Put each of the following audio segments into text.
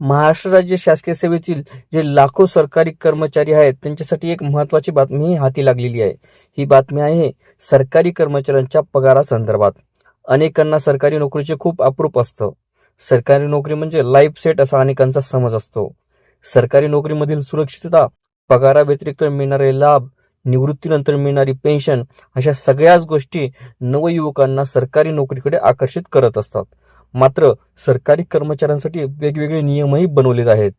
महाराष्ट्र राज्य शासकीय सेवेतील जे लाखो सरकारी कर्मचारी आहेत त्यांच्यासाठी एक महत्वाची बातमी ही हाती लागलेली आहे. ही बातमी आहे सरकारी कर्मचाऱ्यांच्या पगारासंदर्भात. अनेकांना सरकारी नोकरीचे खूप अप्रूप असतं. सरकारी नोकरी म्हणजे लाईफ सेट असा अनेकांचा समज असतो. सरकारी नोकरीमधील सुरक्षितता पगाराव्यतिरिक्त मिळणारे लाभ निवृत्तीनंतर मिळणारी पेन्शन अशा सगळ्याच गोष्टी नवयुवकांना सरकारी नोकरीकडे आकर्षित करत असतात. मात्र सरकारी कर्मचाऱ्यांसाठी वेगवेगळे नियमही बनवले आहेत.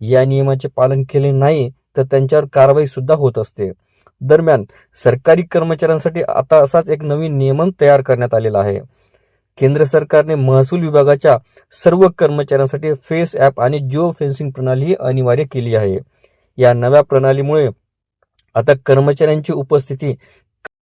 या नियमाचे पालन केले नाही तर त्यांच्यावर कारवाई सुद्धा होत असते. दरम्यान सरकारी कर्मचाऱ्यांसाठी आता असाच एक नवीन नियमन तयार करण्यात आलेला आहे. केंद्र सरकारने महसूल विभागाच्या सर्व कर्मचाऱ्यांसाठी फेस ॲप आणि जिओ फेन्सिंग प्रणाली ही अनिवार्य केली आहे. या नव्या प्रणालीमुळे आता कर्मचाऱ्यांची उपस्थिती